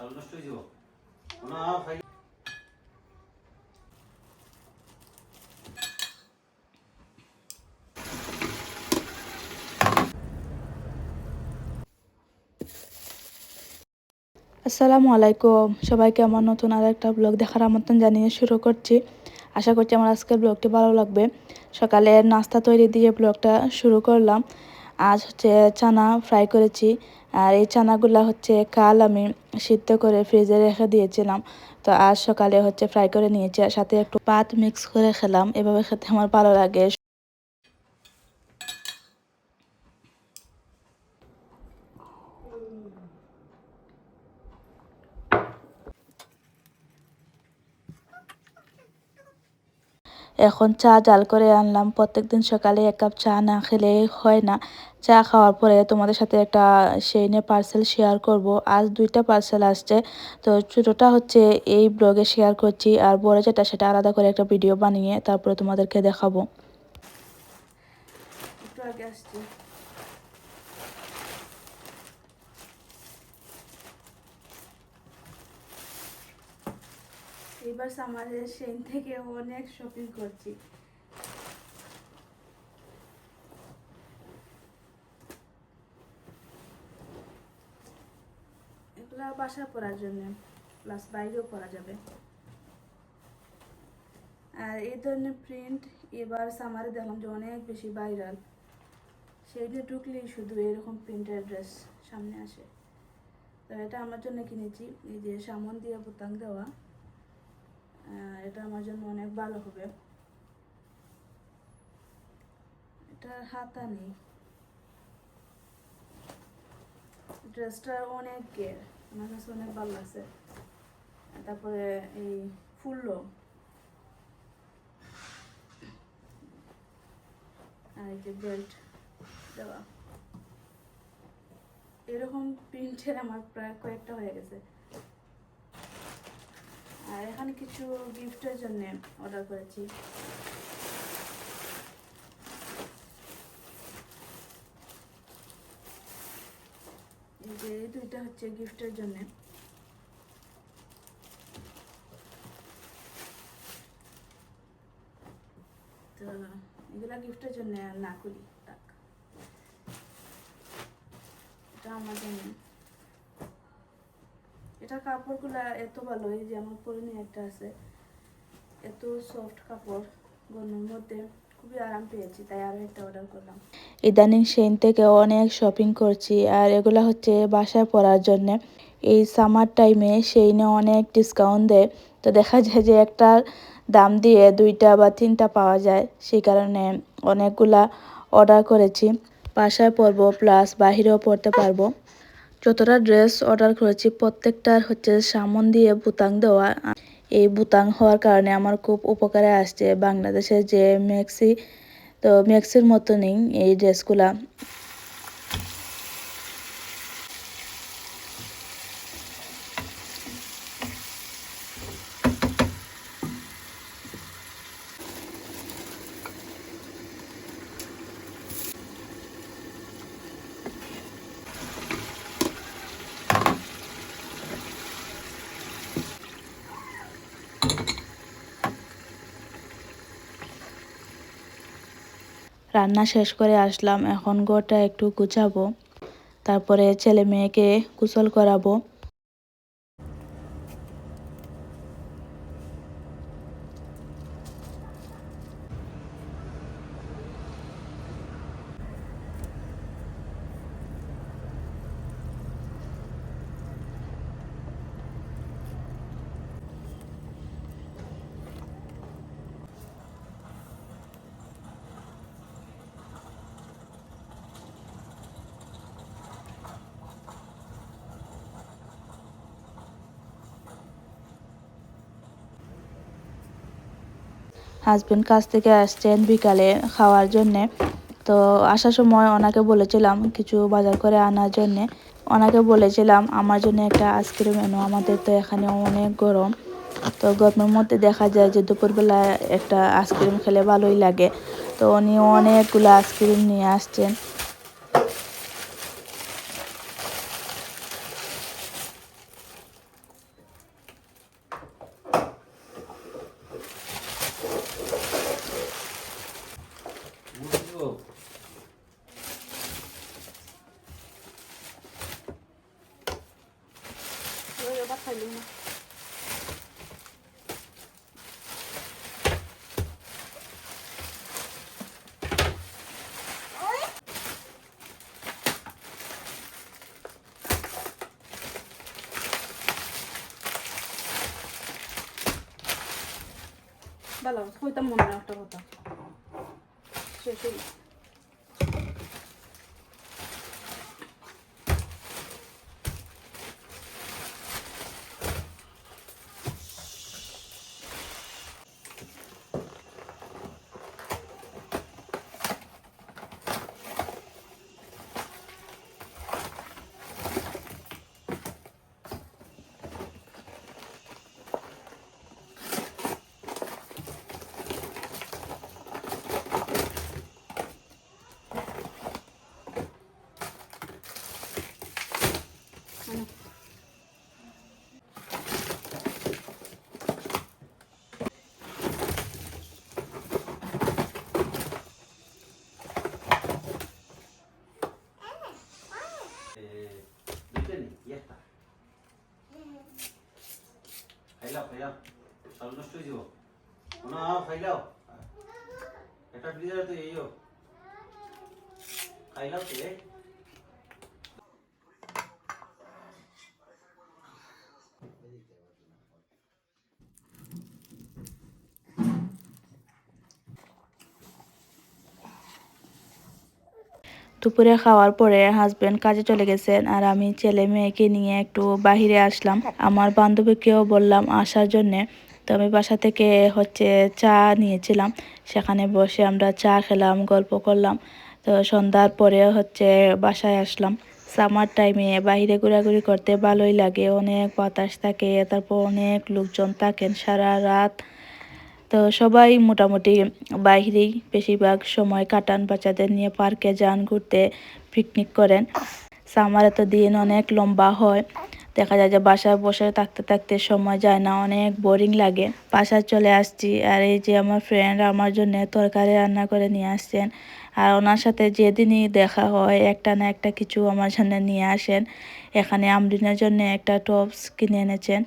নষ্ট হয়ে যাব। আসসালামু আলাইকুম। সবাইকে আমার নতুন আর একটা ব্লগ দেখার আমন্ত্রণ জানিয়ে শুরু করছি। আশা করছি আমার আজকের ব্লগটি ভালো লাগবে। সকালে নাস্তা তৈরি দিয়ে ব্লগটা শুরু করলাম। আজ হচ্ছে চানা ফ্রাই করেছি। আর এই চানাগুলা হচ্ছে কাল আমি সিদ্ধ করে ফ্রিজে রেখে দিয়েছিলাম। তো আজ সকালে হচ্ছে ফ্রাই করে নিয়েছি আর সাথে একটু পাত মিক্স করে খেলাম। এভাবে খেতে আমার ভালো লাগে। এখন চা জাল করে আনলাম। প্রত্যেক দিন সকালে এক কাপ চা না খেলে হয় না। চা খাওয়ার পরে তোমাদের সাথে একটা সেই নিয়ে পার্সেল শেয়ার করব। আজ দুইটা পার্সেল আসছে। তো ছোটোটা হচ্ছে এই ব্লগে শেয়ার করছি আর বড় যেটা সেটা আলাদা করে একটা ভিডিও বানিয়ে তারপরে তোমাদেরকে দেখাবো। আসছি। এবার সামারের সেন থেকে অনেক শপিং করছি। এগুলা বাসা পরার জন্য প্লাস বাইরেও পরা যাবে। আর এই ধরনের প্রিন্ট এবার সামারে দেখলাম যে অনেক বেশি ভাইরাল সেই দিয়ে ঢুকলেই শুধু এরকম প্রিন্টের ড্রেস সামনে আসে। তো এটা আমার জন্য কিনেছি, এই যে সামন দিয়ে বোতাম দেওয়া। এটা আমার জন্য অনেক ভালো হবে। এটার হাতা নেই। ড্রেসটা অনেক গের, আমার কাছে অনেক ভালো লাগছে। তারপরে এই ফুললো আর এই যে বেল্ট দেওয়া। এরকম প্রিন্টের আমার প্রায় কয়েকটা হয়ে গেছে। আর এখানে কিছু গিফটের জন্য অর্ডার করেছি। যে এই দুইটা হচ্ছে গিফটের জন্য। তো এগুলা গিফটের জন্য না থাক। এটা আমার জন্য। এটা কাপড়গুলা এত ভালো, এই যে আমার পরে নিয়ে একটা আছে, এত সফট কাপড় গরমের মধ্যে খুবই আরাম পেয়েছি, তাই আরও একটা অর্ডার করলাম। ইদানিং সেন থেকে অনেক শপিং করছি, আর এগুলা হচ্ছে বাসায় পরার জন্যে। এই সামার টাইমে সেইনে অনেক ডিসকাউন্ট দেয়, তো দেখা যায় যে একটা দাম দিয়ে দুইটা বা তিনটা পাওয়া যায়, সেই কারণে অনেকগুলা অর্ডার করেছি। বাসায় পরবো প্লাস বাহিরেও পরতে পারব। যতটা ড্রেস অর্ডার করেছি প্রত্যেকটার হচ্ছে সামন দিয়ে বুতাং দেওয়া। এই বুতাং হওয়ার কারণে আমার খুব উপকারে আসছে বাংলাদেশে যে মেক্সি, তো মেক্সির মতনই এই ড্রেসগুলা। রান্না শেষ করে আসলাম। এখন ঘরটা একটু গুছাবো। তারপরে ছেলে মেয়েকে গোসল করাবো। হাজবেন্ড কাছ থেকে আসছেন বিকালে খাওয়ার জন্যে। তো আসার সময় ওনাকে বলেছিলাম কিছু বাজার করে আনার জন্যে। ওনাকে বলেছিলাম, আমার জন্য একটা আইসক্রিম এনো, আমাদের তো এখানে অনেক গরম। তো গরমের মধ্যে দেখা যায় যে দুপুরবেলা একটা আইসক্রিম খেলে ভালোই লাগে। তো উনি অনেকগুলো আইসক্রিম নিয়ে আসছেন। ভালো কইতাম মনে একটা কথা শেষ হয়ে দুপুরে খাওয়ার পরে হাজবেন্ড কাজে চলে গেছেন আর আমি ছেলে মেয়েকে নিয়ে একটু বাহিরে আসলাম। আমার বান্ধবীকেও বললাম আসার জন্যে তো আমি বাসা থেকে হচ্ছে চা নিয়েছিলাম। সেখানে বসে আমরা চা খেলাম, গল্প করলাম। তো সন্ধ্যার পরে হচ্ছে বাসায় আসলাম। সামার টাইমে বাইরে ঘোরাঘুরি করতে ভালোই লাগে, অনেক বাতাস থাকে, তারপর অনেক লোকজন থাকেন সারা রাত। তো সবাই মোটামুটি বাইরেই বেশিরভাগ সময় কাটান, বাচ্চাদের নিয়ে পার্কে যান, ঘুরতে পিকনিক করেন। সামারে তো দিন অনেক লম্বা হয়। দেখা যায় যে বাসায় বসে থাকতে থাকতে সময় যায় না, অনেক বোরিং লাগে। বাসায় চলে আসছি আর এই যে আমার ফ্রেন্ড আমার জন্য তরকারি রান্না করে নিয়ে আসছেন। আর ওনার সাথে যেদিনই দেখা হয় একটা না একটা কিছু আমার সামনে নিয়ে আসেন। এখানে আমরিনের জন্য একটা টপস কিনে এনেছেন।